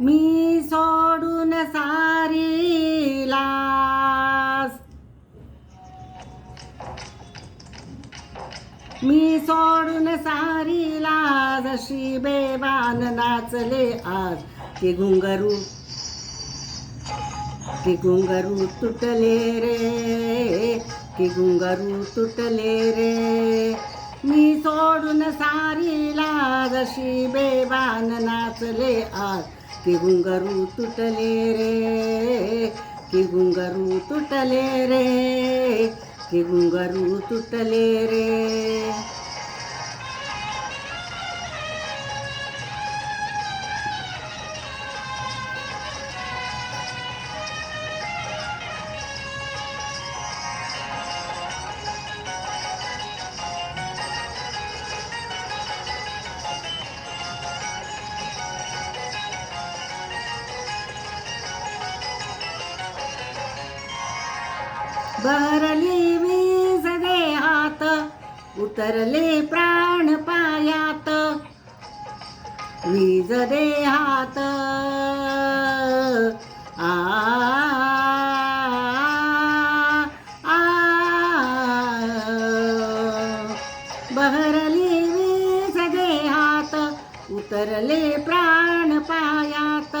मी सोडून सारी लाज मी सोडून सारी लाज अशी बेबान नाचले आज. ते घुंगरू ते घुंगरू तुटले रे. ते घुंगरू तुटले रे. मी सोडून सारी लाज बेबान नाचले आज. की गुंगारू तुटले रे की गुंगारू तुटले रे की घुंगरू तुटले रे. घाबरली वीज देहात उतरले प्राण पायात. वीज देहात आ बहरली वीज देहात उतरले प्राण पायात.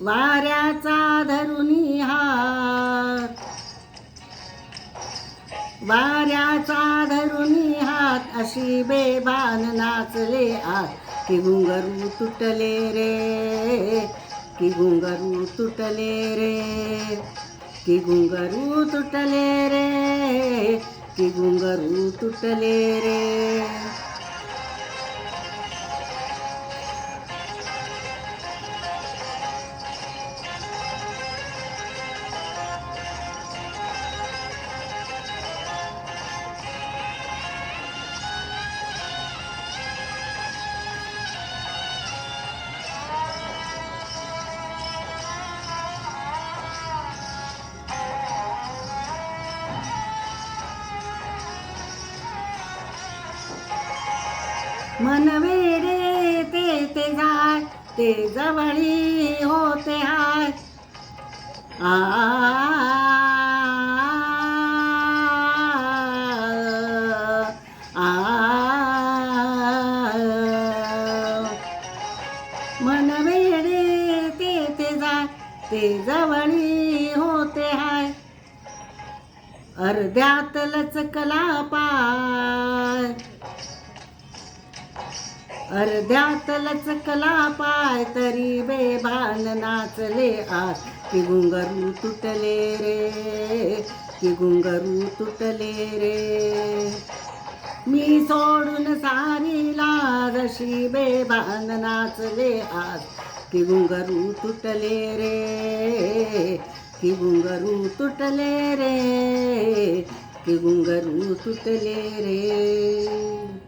वाऱ्याचा धरुनी हात वाऱ्याचा धरुणी हात अशी बेभान नाचले आत. की घुंगरू तुटले रे की घुंगरू तुटले रे की घुंगरू तुटले रे की घुंगरू तुटले रे. मन वेडे ते ते जाय ते जवळी होते हाय आ आ मन वेडे ते ते जाय ते जवळी होते हाय अर्ध्यात लचकला पाय अर्ध्यातलच कला पाय तरी बेभान नाचले आज की घुंगरू तुटले रे की घुंगरू तुटले रे. मी सोडून सारी लाजशी बेभान नाचले आज की घुंगरू तुटले रे की घुंगरू तुटले रे की घुंगरू तुटले रे.